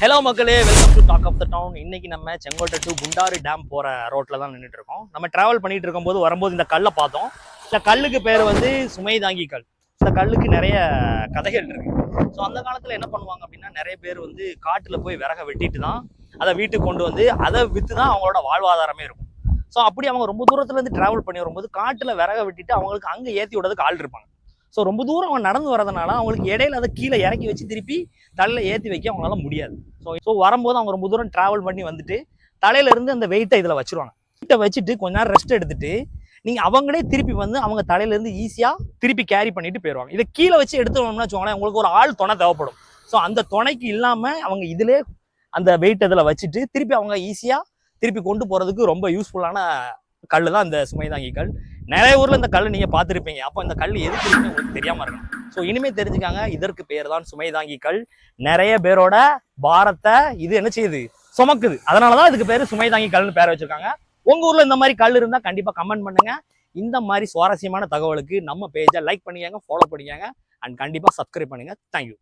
Hello மக்களே welcome to talk of the town இன்னைக்கு நம்ம செங்கோட்டை டு குண்டாறு டேம் போற ரோட்ல தான் நின்றுட்டு இருக்கோம் நம்ம டிராவல் பண்ணிட்டு இருக்கும்போது வரும்போது இந்த கல்லை பார்த்தோம். இந்த கல்லுக்கு பேர் வந்து சுமைதாங்கி கல். இந்த கல்லுக்கு நிறைய கதைகள் இருக்கு. ஸோ அந்த காலத்துல என்ன பண்ணுவாங்க அப்படின்னா நிறைய பேர் வந்து காட்டுல போய் விறக வெட்டிட்டு தான் அதை வீட்டுக்கு கொண்டு வந்து அதை வித்து தான் அவங்களோட வாழ்வாதாரமே இருக்கும். ஸோ அப்படி அவங்க ரொம்ப தூரத்துல இருந்து டிராவல் பண்ணி வரும்போது காட்டுல விறக வெட்டிட்டு அவங்களுக்கு அங்கே ஏற்றி விடுறதுக்கு ஆள் இருப்பாங்க. ஸோ ரொம்ப தூரம் அவங்க நடந்து வரதுனால அவங்களுக்கு இடையில அதை கீழே இறக்கி வச்சு திருப்பி தலையில் ஏற்றி வைக்க அவங்களால முடியாது. ஸோ ஸோ வரும்போது அவங்க ரொம்ப தூரம் ட்ராவல் பண்ணி வந்துட்டு தலையிலேருந்து அந்த வெயிட்டை இதில் வச்சுருவாங்க. வெயிட்டை வச்சுட்டு கொஞ்ச நேரம் ரெஸ்ட் எடுத்துட்டு நீங்கள் அவங்களே திருப்பி வந்து அவங்க தலையிலேருந்து ஈஸியாக திருப்பி கேரி பண்ணிட்டு போயிடுவாங்க. இதை கீழே வச்சு எடுத்துட்டோம்னா வச்சுக்கோங்களேன் உங்களுக்கு ஒரு ஆள் துணை தேவைப்படும். ஸோ அந்த துணைக்கு இல்லாமல் அவங்க இதிலே அந்த வெயிட் இதில் வச்சுட்டு திருப்பி அவங்க ஈஸியாக திருப்பி கொண்டு போகிறதுக்கு ரொம்ப யூஸ்ஃபுல்லான கல் தான் இந்த சுமைதாங்கி கல். நிறைய ஊரில் இந்த கல் நீங்கள் பார்த்துருப்பீங்க. அப்போ இந்த கல் எதுக்கு இருக்குன்னு உங்களுக்கு தெரியாமல் இருக்கணும் ஸோ இனிமேல் தெரிஞ்சுக்காங்க இதற்கு பேர் தான் சுமைதாங்கி கல். நிறைய பேரோட பாரத்தை இது என்ன செய்யுது? சுமக்குது. அதனாலதான் இதுக்கு பேர் சுமைதாங்கி கல்னு பேர் வச்சுருக்காங்க. உங்கள் ஊரில் இந்த மாதிரி கல் இருந்தால் கண்டிப்பாக கமெண்ட் பண்ணுங்க. இந்த மாதிரி சுவாரஸ்யமான தகவலுக்கு நம்ம பேஜை லைக் பண்ணிக்கங்க ஃபாலோ பண்ணிக்கங்க அண்ட் கண்டிப்பாக சப்ஸ்கிரைப் பண்ணுங்க. தேங்க்யூ